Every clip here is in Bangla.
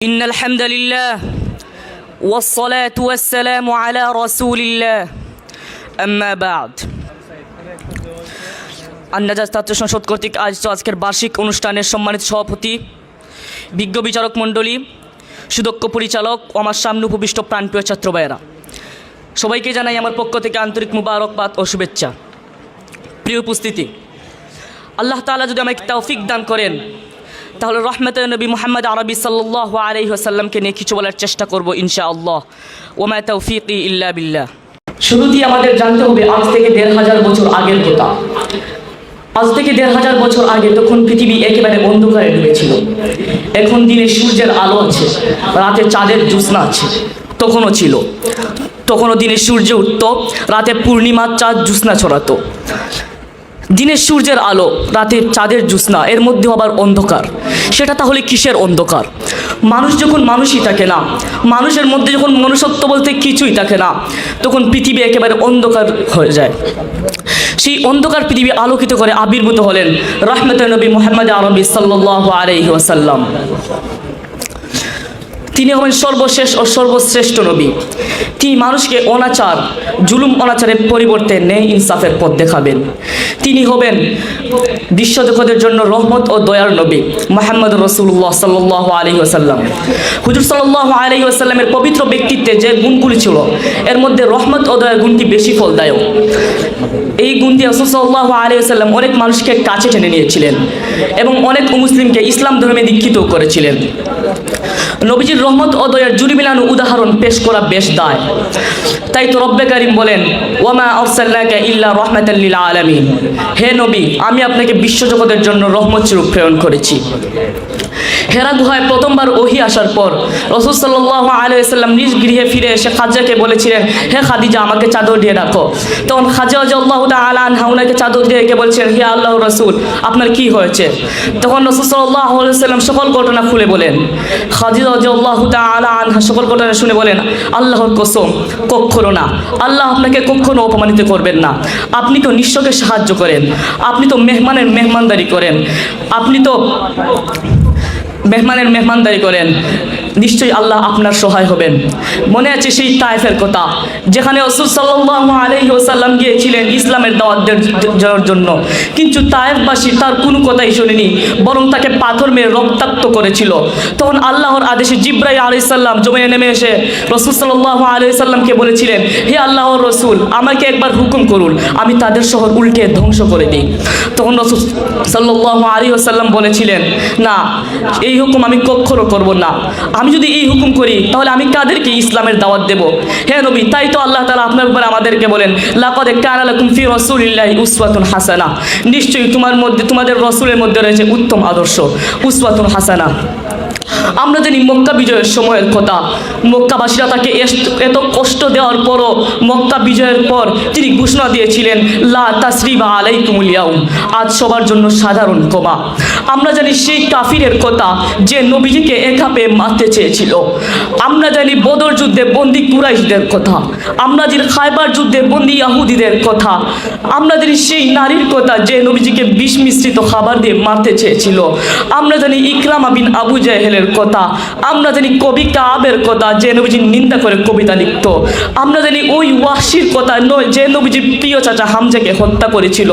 إن الحمد لله والصلاة والسلام على رسول الله أما بعد আন্দাজ ছাত্র সংসদ কর্তৃক আয়োজিত আজকের বার্ষিক অনুষ্ঠানের সম্মানিত সভাপতি বিজ্ঞ বিচারক মণ্ডলী সুদক্ষ পরিচালক ও আমার সামনে উপবিষ্ট প্রাণপ্রিয় ছাত্র ভাইয়েরা সবাইকে জানাই আমার পক্ষ থেকে আন্তরিক মুবারকবাদ ও শুভেচ্ছা প্রিয় উপস্থিতি আল্লাহ তাআলা যদি আমাকে তৌফিক দান করেন তাহলে রহমত নবী মোহাম্মদ আরবি সাল্লাহ আলহি আসাল্লামকে নিয়ে কিছু বলার চেষ্টা করব ইনশা আল্লাহ ওমা তৌফিক ইল্লা বিল্লাহ। শুরুতেই আমাদের জানতে হবে, আজ থেকে দেড় হাজার বছর আগের কথা। আজ থেকে দেড় হাজার বছর আগে তখন পৃথিবী একেবারে অন্ধকারে ডুবেছিল এখন দিনে সূর্যের আলো আছে, রাতে চাঁদের জ্যোৎস্না আছে, তখনও ছিল। তখনও দিনে সূর্য উঠত, রাতে পূর্ণিমার চাঁদ জ্যোৎস্না ছড়াতো। দিনের সূর্যের আলো, রাতের চাঁদের জ্যোৎস্না, এর মধ্যে আবার অন্ধকার। সেটা তাহলে কিসের অন্ধকার? মানুষ যখন মানুষই থাকে না, মানুষের মধ্যে যখন মনুষ্যত্ব বলতে কিছুই থাকে না, তখন পৃথিবী একেবারে অন্ধকার হয়ে যায়। সেই অন্ধকার পৃথিবী আলোকিত করে আবির্ভূত হলেন রহমত নবী মোহাম্মদ আরবি সাল্লাহ আলহি ওসাল্লাম তিনি হবেন সর্বশেষ ও সর্বশ্রেষ্ঠ নবী। তিনি মানুষকে অনাচার, জুলুম অনাচারের পরিবর্তে নেই ইনসাফের পথ দেখাবেন। তিনি হবেন বিশ্ব জন্য রহমত ও দয়ার নবী মোহাম্মদ রসুল্লাহ সাল্লাহ আলহি আসাল্লাম হুজুর সাল্লাহ আলহি আসাল্লামের পবিত্র ব্যক্তিত্বে যে গুণগুলি ছিল, এর মধ্যে রহমত ও দয়ার গুণটি বেশি ফলদায়ক। এই গুণ দিয়ে রসুল সাল্লাহ আলহি আসাল্লাম অনেক মানুষকে কাছে টেনে নিয়েছিলেন এবং অনেক মুসলিমকে ইসলাম ধর্মে দীক্ষিত করেছিলেন। নবীজির রহমত ও দয়ার জুড়ি মিলানো উদাহরণ পেশ করা বেশ দায়। তাই তো রব্বে কারিম বলেন ওমা আফসাল্লাকে ইল্লা রহমাতাল্লিল আলমী হে নবী, আমি আপনাকে বিশ্বজগতের জন্য রহমত স্বরূপ প্রেরণ করেছি। হেরা গুহায় প্রথমবার ওহি আসার পর রসুল সাল্লাহ আলাইসাল্লাম নিজ গৃহে ফিরে এসে খাজাকে বলেছিলেন, হে খাদিজা, আমাকে চাদর দিয়ে রাখো তখন খাজা আল্লাহ আলা আনহা ওনাকে চাদর দিয়ে রেখে বলছেন হে আল্লাহ রসুল, আপনার কি হয়েছে? তখন রসুল সাল্লাহ আলাইসাল্লাম সকল ঘটনা খুলে বলেন। খাজিদ আল্লাহ আলা আনহা সকল ঘটনা শুনে বলেন, আল্লাহর কসম কখনো না। আল্লাহ আপনাকে কখনো অপমানিত করবেন না। আপনি তো নিঃস্বকে সাহায্য করেন। আপনি তো মেহমানের মেহমানদারি করেন। আপনি তো মেহমানের মেহমানদারি করেন নিশ্চয়ই আল্লাহ আপনার সহায় হবেন। মনে আছে সেই তায়েফের কথা, যেখানে রসুল সাল্লাহ আলহি ওসাল্লাম গিয়েছিলেন ইসলামের দাওয়াত দেওয়ার জন্য। কিন্তু তায়েফবাসী তার কোনো কথাই শোনেনি, বরং তাকে পাথর মেরে রক্তাক্ত করেছিল। তখন আল্লাহর আদেশে জিব্রাই আলাইসাল্লাম জমিনে নেমে এসে রসুল সাল্লাহ আলাইসাল্লামকে বলেছিলেন, হে আল্লাহর রসুল, আমাকে একবার হুকুম করুন, আমি তাদের শহর উল্টে ধ্বংস করে দিই। তখন রসুল সাল্লাহ আলী বলেছিলেন, না, এই হুকুম আমি কক্ষরও করব না। আমি যদি এই হুকুম করি, তাহলে আমি কাদেরকে ইসলামের দাওয়াত দেব? হ্যাঁ নবী, তাই তো আল্লাহ তালা আপনার উপর আমাদেরকে বলেন, লাকদে কানালাকুম ফি রাসূলিল্লাহি উসওয়াতুন হাসানা। নিশ্চয়ই তোমার মধ্যে, তোমাদের রসুলের মধ্যে রয়েছে উত্তম আদর্শ, উসওয়াতুন হাসানা। আমরা জানি মক্কা বিজয়ের সময়ের কথা। মক্কাবাসীরা তাকে এত কষ্ট দেওয়ার পরও মক্কা বিজয়ের পর তিনি ঘোষণা দিয়েছিলেন, লা তাসরিবা আলাইকুমুল ইয়াউম। আজ সবার জন্য সাধারণ ক্ষমা। আমরা জানি সেই কাফিরের কথা যে নবীজিকে একাপে মারতে চেয়েছিল। আমরা জানি বদর যুদ্ধে বন্দি কুরাইশদের কথা। আমরা জানি খাইবার যুদ্ধে বন্দি ইয়াহুদিদের কথা। আমরা জানি সেই নারীর কথা যে নবীজিকে বিষ মিশ্রিত খাবার দিয়ে মারতে চেয়েছিল। আমরা জানি ইকরামা বিন আবু জাহেলের কথা আমরা জানি কবি কাবের কথা, যে নবীজির নিন্দা করে কবিতা লিখত। আমরা জানি ওই ওয়াসির কথা নয়, যে নবীজির প্রিয় চাচা হামজাকে হত্যা করেছিল।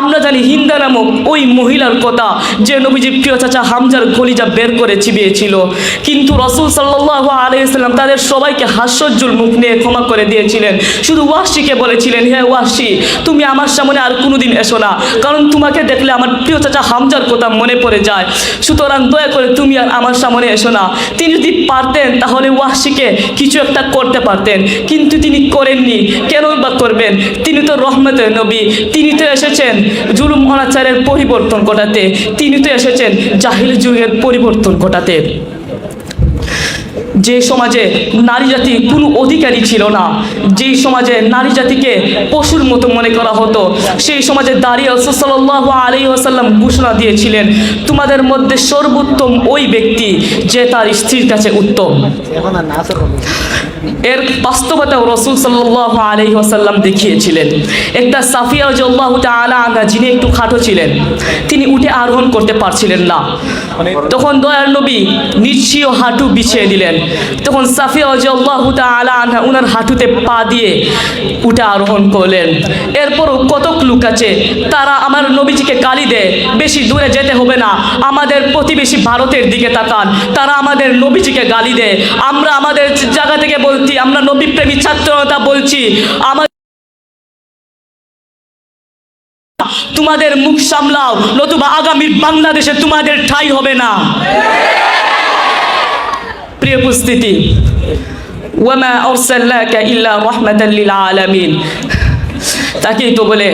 আমরা জানি হিন্দা নামক ওই মহিলার কথা, যে নবীজির প্রিয় চাচা হামজার গলিজা বের করে চিবিয়েছিল। কিন্তু রসুল সাল্লাহ আলাইসাল্লাম তাদের সবাইকে হাস্যজ্জ্বল মুখ নিয়ে ক্ষমা করে দিয়েছিলেন। শুধু ওয়াসিকে বলেছিলেন হ্যাঁ ওয়াসি, তুমি আমার সামনে আর কোনোদিন এসো না, কারণ তোমাকে দেখলে আমার প্রিয় চাচা হামজার কথা মনে পড়ে যায়। সুতরাং দয়া করে তুমি আর আমার সামনে এসো না। তিনি যদি পারতেন, তাহলে ওয়াসিকে কিছু একটা করতে পারতেন। কিন্তু তিনি করেননি। কেন বা করবেন? তিনি তো রহমতের নবী। তিনি তো এসেছেন জুলুম, অনাচারের পরিবর্তন ঘটাতে। তিনি তো এসেছেন জাহিল যুগের পরিবর্তন ঘটাতে। যে সমাজে নারী জাতি কোনো অধিকারী ছিল না যেই সমাজে নারী জাতিকে পশুর মতো মনে করা হতো সেই সমাজে দাঁড়িয়ে সাল্লাহ আলী আসাল্লাম ঘোষণা দিয়েছিলেন তোমাদের মধ্যে সর্বোত্তম ওই ব্যক্তি যে তার স্ত্রীর কাছে উত্তম। এর বাস্তবতাও রসুল সাল্লাহ আলহি আসাল্লাম দেখিয়েছিলেন। একটা সাফিয়া জল্লাহ তালা আনহা যিনি একটু খাটো ছিলেন তিনি উঠে আরোহণ করতে পারছিলেন না। তখন দয়ার নবী নিশ্চয় হাঁটু বিছিয়ে দিলেন। তখন সাফিয়া তালা আনহা উনার হাঁটুতে পা দিয়ে উঠে আরোহণ করলেন। এরপরও কতক লোক আছে, তারা আমার নবীজিকে গালি দেয়, বেশি দূরে যেতে হবে না, আমাদের প্রতিবেশী ভারতের দিকে তাকান, তারা আমাদের নবীজিকে গালি দেয়। আমরা আমাদের জায়গা থেকে বলছি, আমরা নবী প্রেমী ছাত্রতা বলছি, আমার তোমাদের মুখ সামলাও, নতুবা আগামী বাংলাদেশে তোমাদের ঠাই হবে না। প্রিয় উপস্থিতি, ওয়ামা আরসালনাকা ইল্লা রাহমাতাল লিল আলামিন। তাকেই তো বলে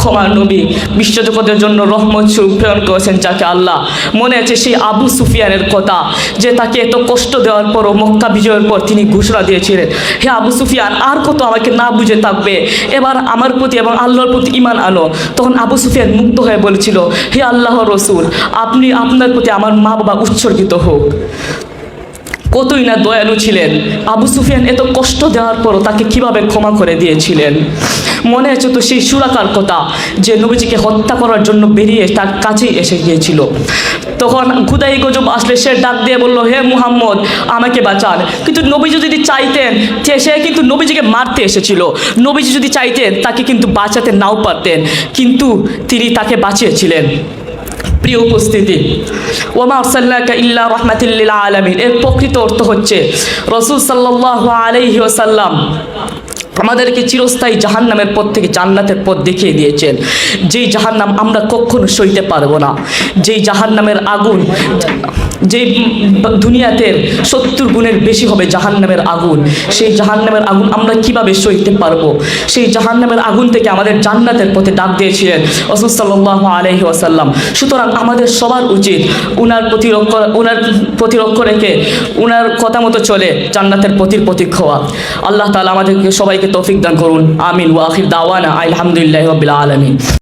ক্ষমা নবী বিশ্বজগতের জন্য রহমত স্বরূপ প্রেরণ করেছেন যাকে আল্লাহ। মনে আছে সেই আবু সুফিয়ানের কথা, যে তাকে এত কষ্ট দেওয়ার পরও মক্কা বিজয়ের পর তিনি ঘোষণা দিয়েছিলেন, হে আবু সুফিয়ান, আর কত আমাকে না বুঝে থাকবে? এবার আমার প্রতি এবং আল্লাহর প্রতি ইমান আনো। তখন আবু সুফিয়ান মুগ্ধ হয়ে বলেছিল, হে আল্লাহ রসুল, আপনি আপনার প্রতি আমার মা বাবা উৎসর্গিত হোক। কতই না দয়ালু ছিলেন। আবু সুফিয়ান এত কষ্ট দেওয়ার পরও তাকে কীভাবে ক্ষমা করে দিয়েছিলেন? মনে আছে তো সেই সুরাকার কথা, যে নবীজিকে হত্যা করার জন্য বেরিয়ে তার কাছেই এসে গিয়েছিল। তখন খুদাই গজব আসলে সে ডাক দিয়ে বলল, হে মুহাম্মদ, আমাকে বাঁচান। কিন্তু নবীজি যদি চাইতেন সে কিন্তু নবীজিকে মারতে এসেছিল। নবীজি যদি চাইতেন, তাকে কিন্তু বাঁচাতে নাও পারতেন। কিন্তু তিনি তাকে বাঁচিয়েছিলেন। প্রিয় উপস্থিতি ওমা সাল্লাকা ইল্লা রহমাতিল্লিল আলমিন। এর প্রকৃত অর্থ হচ্ছে, রসুল সাল্লাহ আলাইহি ওসাল্লাম আমাদেরকে চিরস্থায়ী জাহান নামের পথ থেকে জান্নাতের পথ দেখিয়ে দিয়েছেন। যেই জাহান নাম আমরা কখনো সইতে পারব না। যেই জাহান নামের আগুন যেই দুনিয়াতে সত্তর গুণের বেশি হবে জাহান্নামের আগুন। সেই জাহান্নামের আগুন আমরা কীভাবে সইতে পারব? সেই জাহান্নামের আগুন থেকে আমাদের জান্নাতের পথে ডাক দিয়েছিলেন রসুল সাল্লাহ আলহি ওয়াসাল্লাম। সুতরাং আমাদের সবার উচিত উনার প্রতিরক্ষ উনার প্রতিরক্ষ রেখে উনার কথা মতো চলে জান্নাতের প্রতির প্রতীক হওয়া। আল্লাহ তালা আমাদেরকে সবাইকে তৌফিক দান করুন। আমিন। ওয়াখির দাওয়ানা আলহামদুলিল্লাহ আলমিন।